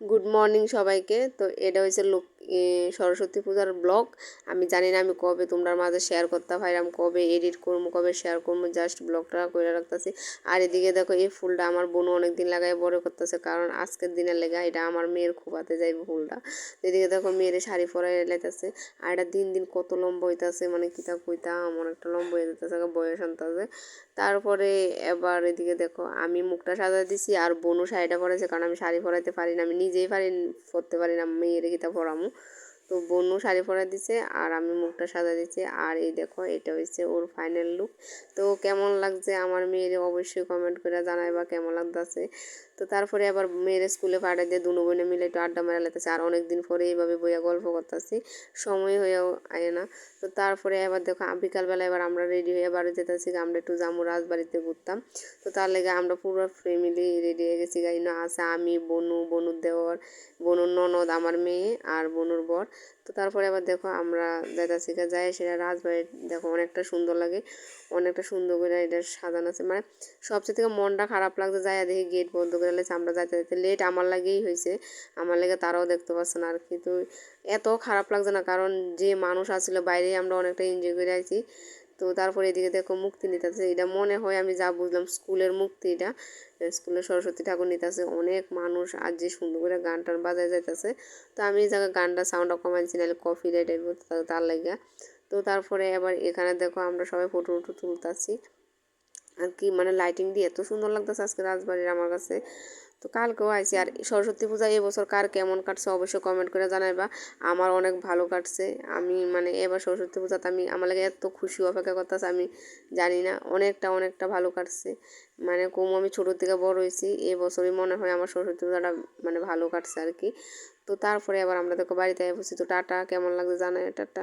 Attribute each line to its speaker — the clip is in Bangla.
Speaker 1: গুড মর্নিং সবাইকে। তো এটা হয়েছে লোক এ, সরস্বতী পূজার ব্লগ। আমি জানি না আমি কবে তোমরা মাঝে শেয়ার করতে পারলাম কবে এডিট করব কবে শেয়ার করব জাস্ট ব্লগটা করে রাখতেছি। আর এদিকে দেখো, এই ফুলটা আমার বোন অনেক দিন লাগাই বড় করতেছে, কারণ আজকের দিনের লেগা, এটা আমার মেয়ের খোপাতে যাইবে ফুলটা। এদিকে দেখো, মেয়ের শাড়ি পরাই লাইতেছে, আর এটা দিন দিন কত লম্বা হইতেছে মানে কিতা কইতাম, অনেকটা লম্বা হয়ে যেতেছে বয়স আনতেছে। তারপরে এবার এদিকে দেখো, আমি মুখটা সাজা দিছি, আর বোনও শাড়িটা পরেছে কারণ আমি শাড়ি পরাইতে পারি না, আমি নিজেই পারি, পরতে পারি না, মেয়ের গীতা পরামু। তো বন্যু শাড়ি পরা দিছে আর আমি মুখটা সাজা দিচ্ছি আর এই দেখো, এটা হচ্ছে ওর ফাইনাল লুক তো কেমন লাগছে আমার মেয়ের অবশ্যই কমেন্ট করে জানাই বা কেমন লাগতেছে? তো তারপরে আবার মেয়ের স্কুলে পাঠাই দিয়ে দুনো বোনে মিলে একটু আড্ডা মেরা লেতেছে আর অনেক দিন পরে এইভাবে বইয়া গল্প করতেছি। সময় হয়েও আয় না। তো তারপরে আবার দেখো বিকালবেলা এবার আমরা রেডি হয়ে বাড়ি যেতেছি। আমরা একটু জামু রাজবাড়িতে ঘুরতাম। তো তার লেগে আমরা পুরো ফ্যামিলি রেডি হয়ে গেছি। গাই না আছে আমি, বনু, বনুর দেওয়ার বনুর ননদ, আমার মেয়ে আর বনুর বর। তো তারপরে আবার দেখো, আমরা যাইতাছি যাই সেটা রাজবাড়ি। দেখো অনেকটা সুন্দর লাগে। অনেকটা সুন্দর করে এটা সাজানো আছে। মানে সবচেয়ে থেকে মনটা খারাপ লাগছে যাই দেখি গেট বন্ধ করে লেছে আমরা যাইতে যাইতে লেট আমার লাগেই হয়েছে আমার লেগে তারাও দেখতে পাচ্ছে না আর কি। তো এত খারাপ লাগছে না, কারণ যে মানুষ আসছিল বাইরে আমরা অনেকটা এনজয় করে আছি তো তারপরে এদিকে দেখো মুক্তি নিতেছে। এটা মনে হয় আমি যা বুঝলাম, স্কুলের মুক্তি এটা। স্কুলের সরস্বতী ঠাকুর নিতেছে। অনেক মানুষ আজ যে সুন্দর করে গান টান বাজায় যাইতেছে। তো আমি এই জায়গায় গানটা সাউন্ডটা কমাইছি, নাহলে কফি রেট তার লাগে। তো তারপরে এবার এখানে দেখো আমরা সবাই ফটো উটো তুলতেছি। আর কি মানে লাইটিং দিয়ে এত সুন্দর লাগতেছে আজকে রাজবাড়ির আমার কাছে। তো কালকেও আইসি আর সরস্বতী পূজা এবছর কার কেমন কাটছে অবশ্যই কমেন্ট করে জানাইবা। আমার অনেক ভালো কাটছে। আমি মানে এবার সরস্বতী পূজাতে আমি, আমার লাগে এত খুশি অপেক্ষা করতেছে আমি জানি না, অনেকটা অনেকটা ভালো কাটছে। মানে কম, আমি ছোটোর থেকে বড় হয়েছি এবছরই মনে হয় আমার সরস্বতী পূজাটা মানে ভালো কাটছে আর কি। তো তারপরে আবার আমরা দেখো বাড়িতে বসি। তো টাটা, কেমন লাগছে জানাই টাটা।